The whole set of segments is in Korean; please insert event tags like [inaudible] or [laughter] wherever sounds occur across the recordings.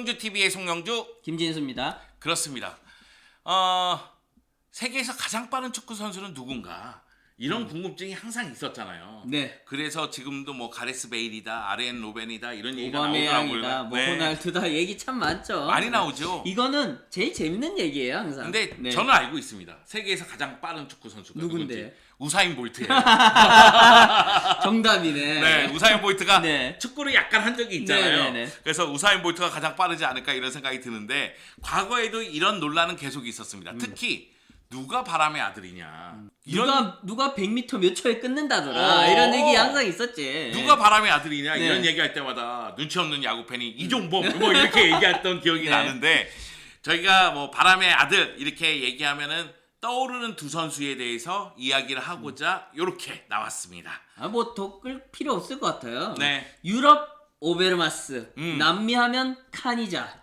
송영주 TV의 송영주 김진수입니다. 그렇습니다. 어, 세계에서 가장 빠른 축구 선수는 누군가 이런 궁금증이 항상 있었잖아요. 네. 그래서 지금도 뭐 가레스 베일이다, 아르엔 로벤이다 이런 얘기가 나오더라고요. 뭐 네. 호날두다 [laughs] 얘기 참 많죠. 많이 나오죠. 이거는 제일 재밌는 얘기예요, 항상. 근데 네. 저는 알고 있습니다. 세계에서 가장 빠른 축구 선수가 누군데? 누군지. 우사인 볼트예요. [laughs] 정답이네. 네, 우사인 볼트가 네. 축구를 약간 한 적이 있잖아요. 네, 네, 네. 그래서 우사인 볼트가 가장 빠르지 않을까 이런 생각이 드는데 과거에도 이런 논란은 계속 있었습니다. 특히 누가 바람의 아들이냐. 이런 음. 누가 누가 100m 몇 초에 끊는다더라. 어. 이런 얘기 항상 있었지. 누가 바람의 아들이냐 네. 이런 얘기할 때마다 눈치 없는 야구 팬이 이종범 [laughs] 뭐 이렇게 얘기했던 기억이 네. 나는데 저희가 뭐 바람의 아들 이렇게 얘기하면은 떠오르는 두 선수에 대해서 이야기를 하고자 이렇게 나왔습니다. 아, 뭐더 끌 필요 없을 것 같아요. 네. 유럽 오베르마스, 음. 남미 하면 카니자.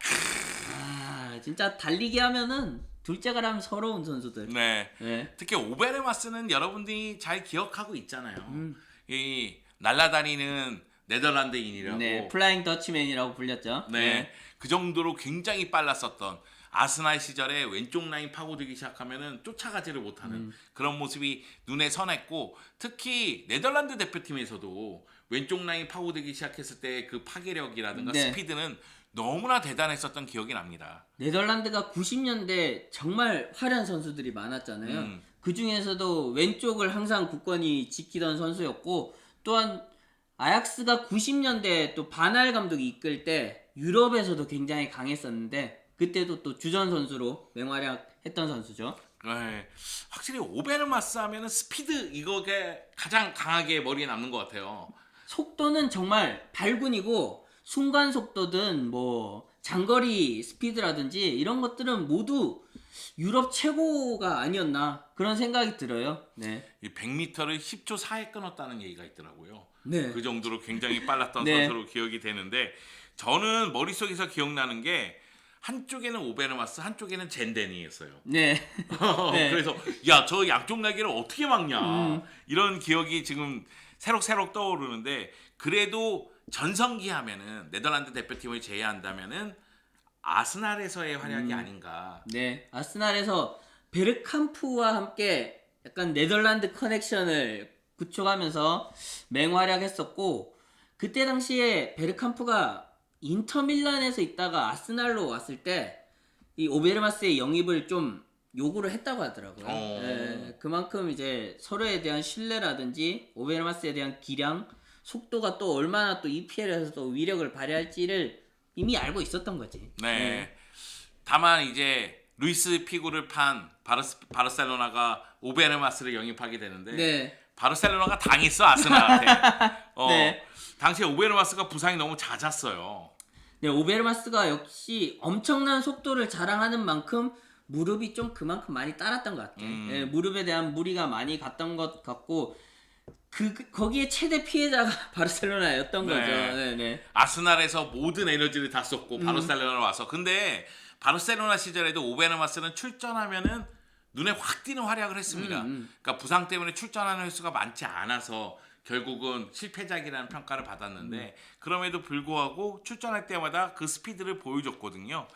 아, 진짜 달리기 하면은 둘째가 라면 서러운 선수들. 네. 네. 특히 오베르마스는 여러분들이 잘 기억하고 있잖아요. 음. 이 날아다니는 네덜란드인이라고. 네, 플라잉 더치맨이라고 불렸죠. 네. 그 정도로 굉장히 빨랐었던 아스날 시절에 왼쪽 라인 파고들기 시작하면은 쫓아가지를 못하는 음. 그런 모습이 눈에 선했고 특히 네덜란드 대표팀에서도 왼쪽 라인 파고들기 시작했을 때 그 파괴력이라든가 네. 스피드는 너무나 대단했었던 기억이 납니다. 네덜란드가 90년대 정말 화려한 선수들이 많았잖아요. 음. 그 중에서도 왼쪽을 항상 굳건히 지키던 선수였고 또한 아약스가 90년대 또 바날 감독이 이끌 때 유럽에서도 굉장히 강했었는데 그때도 또 주전 선수로 맹활약했던 선수죠. 네. 확실히 오베르마스 하면은 스피드 이거가 가장 강하게 머리에 남는 것 같아요. 속도는 정말 발군이고 순간 속도든 뭐 장거리 스피드라든지 이런 것들은 모두 유럽 최고가 아니었나 그런 생각이 들어요. 네. 이 100m를 10초 4에 끊었다는 얘기가 있더라고요. 네. 그 정도로 굉장히 빨랐던 [laughs] 네. 선수로 기억이 되는데 저는 머릿속에서 기억나는 게 한쪽에는 오베르마스 한쪽에는 젠데니였어요. 네. [laughs] [laughs] 네. 그래서 야 저 양쪽 날개를 어떻게 막냐 음. 이런 기억이 지금 새록새록 떠오르는데 그래도 전성기 하면은 네덜란드 대표팀을 제외한다면은 아스날에서의 활약이 음. 아닌가. 네. 아스날에서 베르캄프와 함께 약간 네덜란드 커넥션을 구축하면서 맹활약했었고 그때 당시에 베르캄프가 인터밀란에서 있다가 아스날로 왔을 때 이 오베르마스의 영입을 좀 요구를 했다고 하더라고요. 어. 예, 그만큼 이제 서로에 대한 신뢰라든지 오베르마스에 대한 기량, 속도가 또 얼마나 또 EPL에서 또 위력을 발휘할지를 이미 알고 있었던 거지. 네. 다만 이제 루이스 피구를 판 바르스, 바르셀로나가 오베르마스를 영입하게 되는데 네. 바르셀로나가 당했어 아스날한테. [laughs] 어, 네. 당시에 오베르마스가 부상이 너무 잦았어요. 네, 오베르마스가 역시 엄청난 속도를 자랑하는 만큼 무릎이 좀 그만큼 많이 따랐던 것 같아요. 음. 네, 무릎에 대한 무리가 많이 갔던 것 같고 그 그- 거기에 최대 피해자가 [laughs] 바르셀로나였던 네. 거죠. 네, 네. 아스날에서 모든 에너지를 다 음. 쏟고 바르셀로나로 와서 근데 바르셀로나 시절에도 오베르마스는 출전하면은 눈에 확 띄는 활약을 했습니다. 음, 음. 그러니까 부상 때문에 출전하는 횟수가 많지 않아서 결국은 실패작이라는 평가를 받았는데 음. 그럼에도 불구하고 출전할 때마다 그 스피드를 보여줬거든요.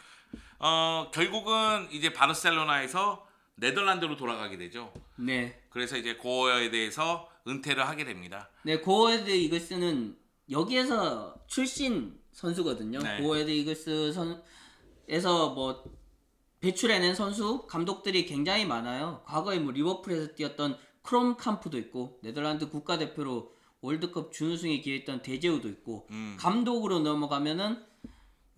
어, 결국은 이제 바르셀로나에서 네덜란드로 돌아가게 되죠. 네. 그래서 이제 고어에 대해서 은퇴를 하게 됩니다. 네, 고어헤드 이글스는 여기에서 출신 선수거든요. 네. 고어헤드 이글스 선에서 뭐 배출해낸 선수 감독들이 굉장히 많아요. 과거에 뭐 리버풀에서 뛰었던 크롬 캄프도 있고 네덜란드 국가대표로 월드컵 준우승에 기여했던 데제우도 있고 음. 감독으로 넘어가면은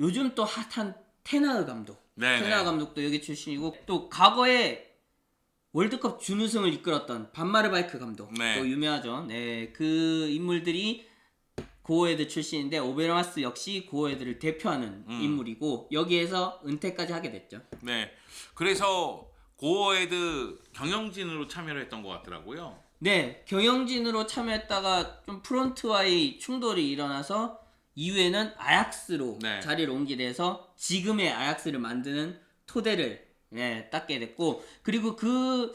요즘 또 핫한 테나흐 감독. 네, 테나흐 네. 감독도 여기 출신이고 또 과거에 월드컵 준우승을 이끌었던 반마르바이크 감독 네. 또 유명하죠. 네, 그 인물들이 고어헤드 출신인데 오베르마스 역시 고어헤드를 대표하는 음. 인물이고 여기에서 은퇴까지 하게 됐죠. 네. 그래서 고어헤드 경영진으로 참여를 했던 것 같더라고요. 네, 경영진으로 참여했다가 좀 프론트와의 충돌이 일어나서 이후에는 아약스로 네. 자리를 옮기게 돼서 지금의 아약스를 만드는 토대를 네, 닦게 됐고 그리고 그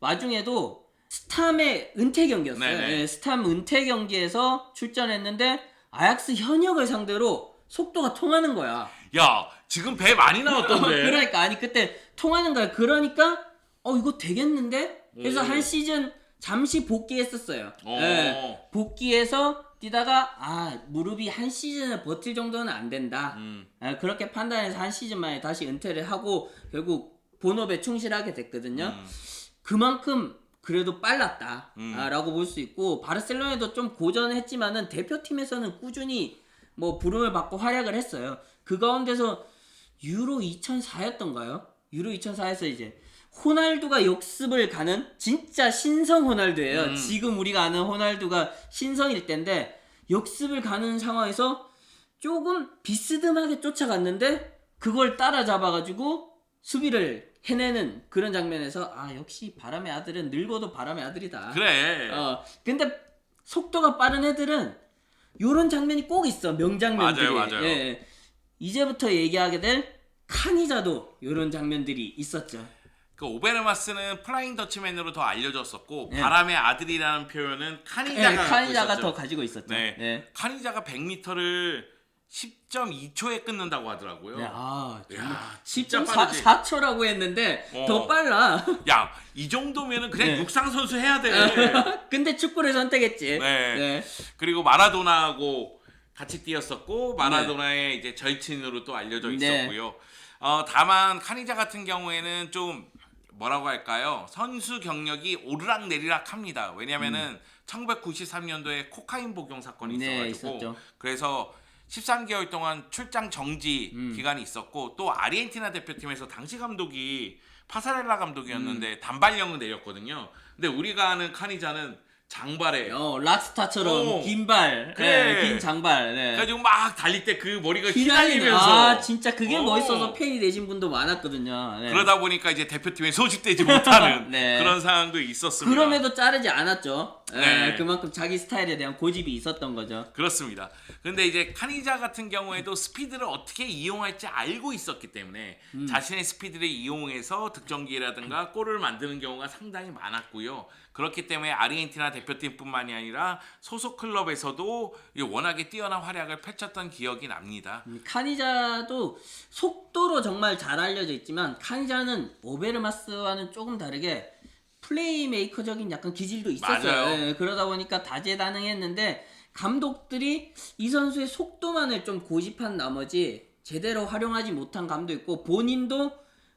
와중에도 스탐의 은퇴 경기였어요. 네네. 네, 스탐 은퇴 경기에서 출전했는데 아약스 현역을 상대로 속도가 통하는 거야. 야 지금 배 많이 나왔던데. [laughs] 그러니까 아니 그때 통하는 거야. 그러니까 어 이거 되겠는데? 그래서 오. 한 시즌 잠시 복귀했었어요. 오. 예. 복귀해서 뛰다가 아 무릎이 한 시즌을 버틸 정도는 안 된다. 음. 아, 그렇게 판단해서 한 시즌 만에 다시 은퇴를 하고 결국 본업에 충실하게 됐거든요. 음. 그만큼 그래도 빨랐다 음. 아, 라고 볼수 있고 바르셀로나에도 좀 고전했지만은 대표팀에서는 꾸준히 뭐 부름을 받고 활약을 했어요. 그 가운데서 유로 2004였던가요? 유로 2004에서 이제 호날두가 역습을 가는 진짜 신성 호날두예요. 음. 지금 우리가 아는 호날두가 신성일 때인데 역습을 가는 상황에서 조금 비스듬하게 쫓아갔는데 그걸 따라잡아가지고 수비를 해내는 그런 장면에서 아 역시 바람의 아들은 늙어도 바람의 아들이다. 그래. 어 근데 속도가 빠른 애들은 요런 장면이 꼭 있어 명장면들이. 맞아요, 맞아요. 예, 예. 이제부터 얘기하게 될 카니자도 요런 장면들이 있었죠. 그 오베르마스는 플라잉 더치맨으로 더 알려졌었고 네. 바람의 아들이라는 표현은 예, 카니자가 갖고 카니자가. 더 가지고 있었죠. 네. 네. 카니자가 100m를 10.2초에 끊는다고 하더라고요. 네, 아, 야, 진짜 10.4, 빠르지. 4초라고 했는데 어. 더 빨라. [laughs] 야, 이 정도면은 그냥 네. 육상 선수 해야 돼. [laughs] 근데 축구를 선택했지. 네. 그리고 마라도나하고 같이 뛰었었고 마라도나의 이제 절친으로 또 알려져 네. 있었고요. 어, 다만 카니자 같은 경우에는 좀 뭐라고 할까요? 선수 경력이 오르락 내리락 합니다. 왜냐면은 1993년도에 코카인 복용 사건이 음. 네, 있어가지고 있었죠. 그래서 13개월 동안 출장 정지 음. 기간이 있었고 또 아르헨티나 대표팀에서 당시 감독이 파사렐라 감독이었는데 음. 단발령을 내렸거든요. 근데 우리가 아는 카니자는 장발에 어, 락스타처럼 어. 긴 발, 그래. 긴 장발. 네. 그래가지고 막 달릴 때 그 머리가 휘날리는 휘날리면서 아 진짜 그게 어. 멋있어서 팬이 되신 분도 많았거든요. 네. 그러다 보니까 이제 대표팀에 소집되지 못하는 [laughs] 네. 그런 상황도 있었습니다. 그럼에도 자르지 않았죠. 네, 네. 그만큼 자기 스타일에 대한 고집이 있었던 거죠. 그렇습니다. 근데 이제 카니자 같은 경우에도 스피드를 어떻게 이용할지 알고 있었기 때문에 음. 자신의 스피드를 이용해서 득점기라든가 골을 만드는 경우가 상당히 많았고요. 그렇기 때문에 아르헨티나 대표팀뿐만이 아니라 소속 클럽에서도 이 워낙에 뛰어난 활약을 펼쳤던 기억이 납니다. 음, 카니자도 속도로 정말 잘 알려져 있지만 카니자는 오베르마스와는 조금 다르게 플레이메이커적인 약간 기질도 있었어요. 맞아요. 예, 그러다 보니까 다재다능했는데 감독들이 이 선수의 속도만을 좀 고집한 나머지 제대로 활용하지 못한 감도 있고 본인도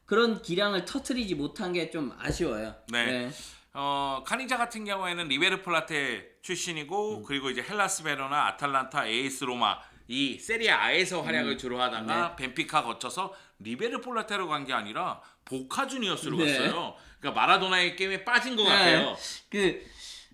그런 기량을 터트리지 못한 게 좀 아쉬워요. 네. 어, 카니자 같은 경우에는 리베르 플라테 출신이고 그리고 이제 헬라스 베로나, 아탈란타, 에이스 로마 이 세리아 A에서 활약을 주로 하다가 벤피카 거쳐서 리베르 플라테로 간 게 아니라 보카 주니어스로 네. 갔어요. 그러니까 마라도나의 게임에 빠진 것 네. 같아요. 그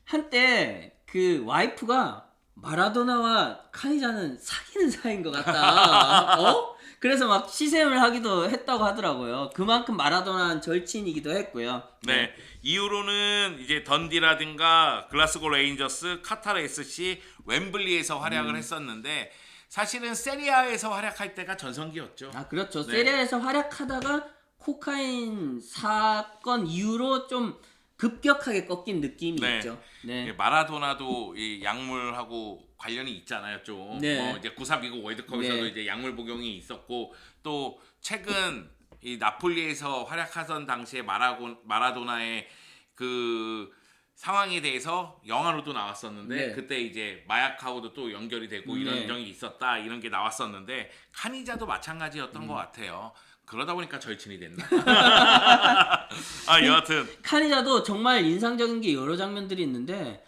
한때 그 와이프가 마라도나와 카니자는 사귀는 사이인 것 같다. [laughs] 어? 그래서 막 시샘을 하기도 했다고 하더라고요. 그만큼 마라도나는 절친이기도 했고요. 네. 이후로는 이제 던디라든가 글라스고 레인저스, 카타르 SC, 웸블리에서 활약을 음. 했었는데 사실은 세리아에서 활약할 때가 전성기였죠. 아 그렇죠. 네. 세리아에서 활약하다가 코카인 사건 이후로 좀 급격하게 꺾인 느낌이 네. 있죠. 예, 네. 마라도나도 이 약물하고 관련이 있잖아요, 좀. 네. 뭐 이제 94 미국 월드컵에서도 네. 이제 약물 복용이 있었고 또 최근 이 나폴리에서 활약하던 당시에 마라고, 마라도나의 그 상황에 대해서 영화로도 나왔었는데 네. 그때 이제 마약하고도 또 연결이 되고 이런 네. 적이 있었다 이런 게 나왔었는데 카니자도 마찬가지였던 음. 것 같아요. 그러다 보니까 절친이 됐나? [laughs] 아 여하튼 카니자도 정말 인상적인 게 여러 장면들이 있는데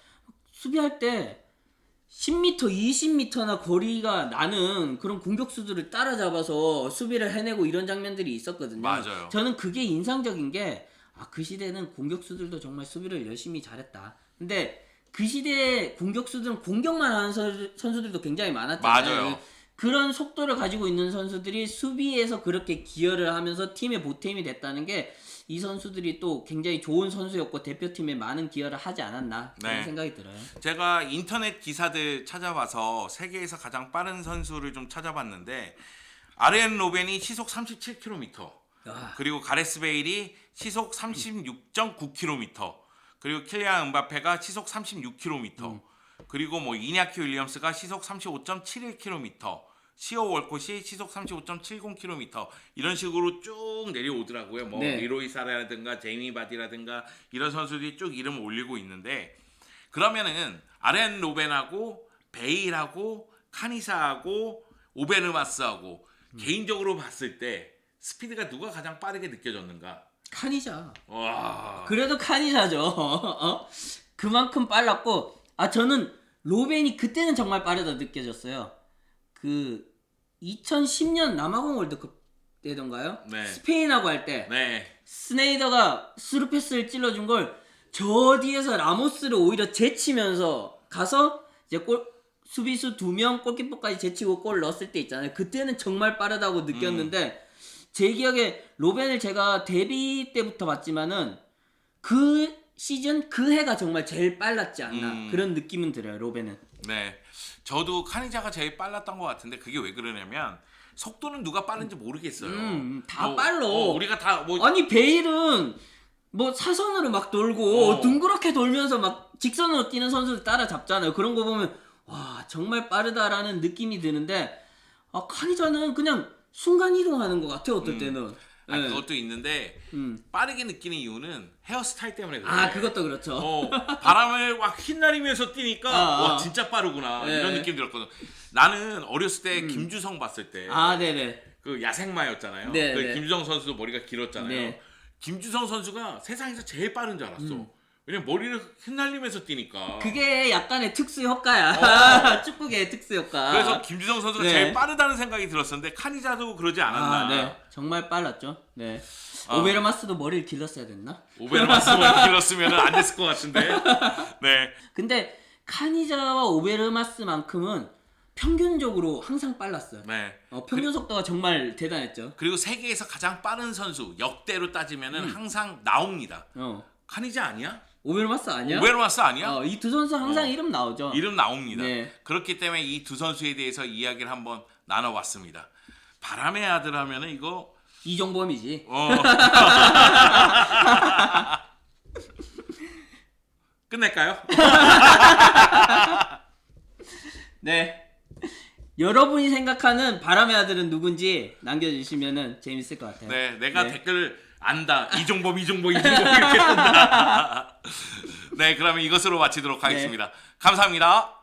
수비할 때 10m, 20m나 거리가 나는 그런 공격수들을 따라잡아서 수비를 해내고 이런 장면들이 있었거든요. 맞아요. 저는 그게 인상적인 게 아, 그 시대는 공격수들도 정말 수비를 열심히 잘했다. 근데 그 시대의 공격수들은 공격만 하는 선- 선수들도 굉장히 많았잖아요. 맞아요. 그런 속도를 가지고 있는 선수들이 수비에서 그렇게 기여를 하면서 팀의 보탬이 됐다는 게 이 선수들이 또 굉장히 좋은 선수였고 대표팀에 많은 기여를 하지 않았나 그런 네. 생각이 들어요. 제가 인터넷 기사들 찾아봐서 세계에서 가장 빠른 선수를 좀 찾아봤는데 아르엔 로벤이 시속 37km 아, 그리고 가레스 베일이 시속 36.9km 그리고 킬리안 은바페가 시속 36km 그리고 뭐 이냐키 윌리엄스가 시속 35.71km 시오 월콧이 시속 35.70km 이런 식으로 쭉 내려오더라고요. 뭐 네. 리로이 사라라든가 제이미 바디라든가 이런 선수들이 쭉 이름을 올리고 있는데 그러면은 아렌 로벤하고 베일하고 카니사하고 오베르마스하고 개인적으로 봤을 때 스피드가 누가 가장 빠르게 느껴졌는가? 카니자. 와. 그래도 카니자죠. [laughs] 어? 그만큼 빨랐고 아 저는 로벤이 그때는 정말 빠르다 느껴졌어요. 그 2010년 남아공 월드컵 때던가요? 네. 스페인하고 할때 네. 스네이더가 스루 패스를 찔러준 걸 저 뒤에서 라모스를 오히려 제치면서 가서 이제 골 수비수 두 명 골키퍼까지 제치고 골 넣었을 때 있잖아요. 그때는 정말 빠르다고 느꼈는데 제 기억에 로벤을 제가 데뷔 때부터 봤지만은 그 시즌 그 해가 정말 제일 빨랐지 않나 음. 그런 느낌은 들어요. 로벤은. 네. 저도 카니자가 제일 빨랐던 것 같은데 그게 왜 그러냐면 속도는 누가 빠른지 모르겠어요. 음, 다 뭐, 빨라. 어, 우리가 다뭐 아니 베일은 뭐 사선으로 막 돌고 어. 둥그렇게 돌면서 막 직선으로 뛰는 선수들 따라잡잖아요. 그런 거 보면 와 정말 빠르다라는 느낌이 드는데 아 카니자는 그냥 순간 이동하는 것 같아 요 어떨 때는. 아, 예. 그것도 있는데 음. 빠르게 느끼는 이유는 헤어스타일 때문에 그래. 아 그것도 그렇죠. 어, [laughs] 바람을 막 휘날리면서 뛰니까 아, 와 아. 진짜 빠르구나 네. 이런 느낌 들었거든. 나는 어렸을 때 김주성 봤을 때그아 네네. 야생마였잖아요. 네, 그 네. 김주성 선수도 머리가 길었잖아요. 네. 김주성 선수가 세상에서 제일 빠른 줄 알았어. 왜냐면 머리를 휘날리면서 뛰니까. 그게 약간의 특수 효과야. [laughs] 축구계의 특수 효과. 어. 그래서 김주성 선수가 네. 제일 빠르다는 생각이 들었었는데 카니자도 그러지 않았나. 아, 네. 정말 빨랐죠. 네. 아. 오베르마스도 머리를 길렀어야 됐나? 오베르마스만 길었으면 안 됐을 것 같은데. [laughs] 네. 근데 카니자와 오베르마스만큼은 평균적으로 항상 빨랐어요. 네. 어, 평균 속도가 정말 대단했죠. 그리고 세계에서 가장 빠른 선수 역대로 따지면은 음. 항상 나옵니다. 어. 카니자 아니야? 오베르마스 아니야? 오베르마스 아니야? 어, 이 두 선수 항상 어. 이름 나오죠. 이름 나옵니다. 네. 그렇기 때문에 이 두 선수에 대해서 이야기를 한번 나눠봤습니다. 바람의 아들 하면은 이거 이종범이지. 어. [laughs] 끝낼까요? [laughs] 네. 여러분이 생각하는 바람의 아들은 누군지 남겨주시면 재밌을 것 같아요. 네, 내가 네. 댓글 안다. 이종범, 이종범, 이종범 이렇게 뜬다. [laughs] 네, 그러면 이것으로 마치도록 하겠습니다. 감사합니다.